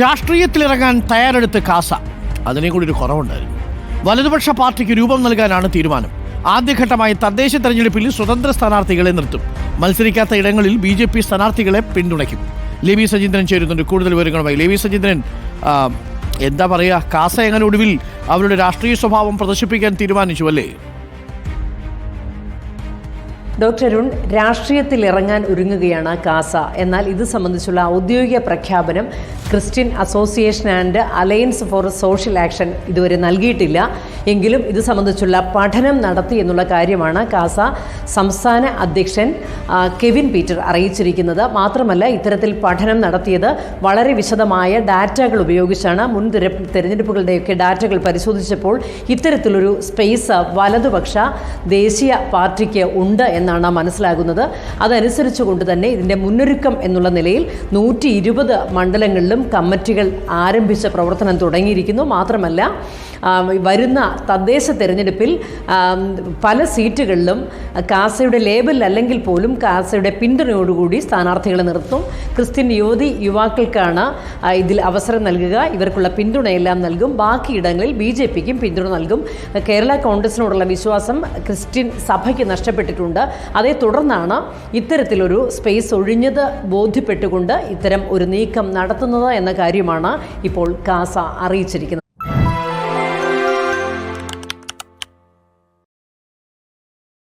രാഷ്ട്രീയത്തിലിറങ്ങാൻ തയ്യാറെടുത്ത് കാസ. അതിനെ കൂടി ഒരു കുറവുണ്ടായിരുന്നു. വലതുപക്ഷ പാർട്ടിക്ക് രൂപം നൽകാനാണ് തീരുമാനം. ആദ്യഘട്ടമായി തദ്ദേശ തെരഞ്ഞെടുപ്പിൽ സ്വതന്ത്ര സ്ഥാനാർത്ഥികളെ നിർത്തും. മത്സരിക്കാത്ത ഇടങ്ങളിൽ ബി ജെ പി സ്ഥാനാർത്ഥികളെ പിന്തുണയ്ക്കും. ലിവി സജീന്ദ്രൻ ചേരുന്നുണ്ട്. കൂടുതൽ വിവരങ്ങളുമായി ലിവി സജീന്ദ്രൻ എന്താ പറയുക കാസ എങ്ങനെ ഒടുവിൽ അവരുടെ രാഷ്ട്രീയ സ്വഭാവം പ്രദർശിപ്പിക്കാൻ തീരുമാനിച്ചു അല്ലേ? ഡോക്ടർ അരുൺ രാഷ്ട്രീയത്തിൽ ഇറങ്ങാൻ ഒരുങ്ങുകയാണ് കാസ. എന്നാൽ ഇത് സംബന്ധിച്ചുള്ള ഔദ്യോഗിക പ്രഖ്യാപനം Christian association and alliance for social action ഇതുവരെ നൽകിയിട്ടില്ല. എങ്കിലും ഇത് സംബന്ധിച്ചുള്ള പഠനം നടത്തി എന്നുള്ള കാര്യമാണ് കാസ സംസ്ഥാന അധ്യക്ഷൻ കെവിൻ പീറ്റർ അറിയിച്ചിരിക്കുന്നത്. മാത്രമല്ല ഇത്തരത്തിൽ പഠനം നടത്തിയത് വളരെ വിശദമായ ഡാറ്റകൾ ഉപയോഗിച്ചാണ്. മുൻ തിര- തിരഞ്ഞെടുപ്പുകളുടെയൊക്കെ ഡാറ്റകൾ പരിശോധിച്ചപ്പോൾ ഇത്തരത്തിലൊരു സ്പേസ് വലതുപക്ഷ ദേശീയ പാർട്ടിക്ക് ഉണ്ട് എന്നാണ് മനസ്സിലാകുന്നത്. അതനുസരിച്ചുകൊണ്ട് തന്നെ ഇതിന്റെ മുന്നൊരുക്കം എന്നുള്ള നിലയിൽ നൂറ്റി ഇരുപത് മണ്ഡലങ്ങളിലും കമ്മിറ്റികൾ ആരംഭിച്ച പ്രവർത്തനം തുടങ്ങിയിരിക്കുന്നു. മാത്രമല്ല വരുന്ന തദ്ദേശ തെരഞ്ഞെടുപ്പിൽ പല സീറ്റുകളിലും കാസയുടെ ലേബൽ അല്ലെങ്കിൽ പോലും കാസയുടെ പിന്തുണയോടുകൂടി സ്ഥാനാർത്ഥികളെ നിർത്തും. ക്രിസ്ത്യൻ യുവതി യുവാക്കൾക്കാണ് ഇതിൽ അവസരം നൽകുക. ഇവർക്കുള്ള പിന്തുണയെല്ലാം നൽകും. ബാക്കിയിടങ്ങളിൽ ബി ജെ പിക്കും പിന്തുണ നൽകും. കേരള കോൺഗ്രസിനോടുള്ള വിശ്വാസം ക്രിസ്ത്യൻ സഭയ്ക്ക് നഷ്ടപ്പെട്ടിട്ടുണ്ട്. അതേ തുടർന്നാണ് ഇത്തരത്തിലൊരു സ്പേസ് ഒഴിഞ്ഞത് ബോധ്യപ്പെട്ടുകൊണ്ട് ഇത്തരം ഒരു നീക്കം നടത്തുന്നത് എന്ന കാര്യമാണ് ഇപ്പോൾ കാസ അറിയിച്ചിരിക്കുന്നത്.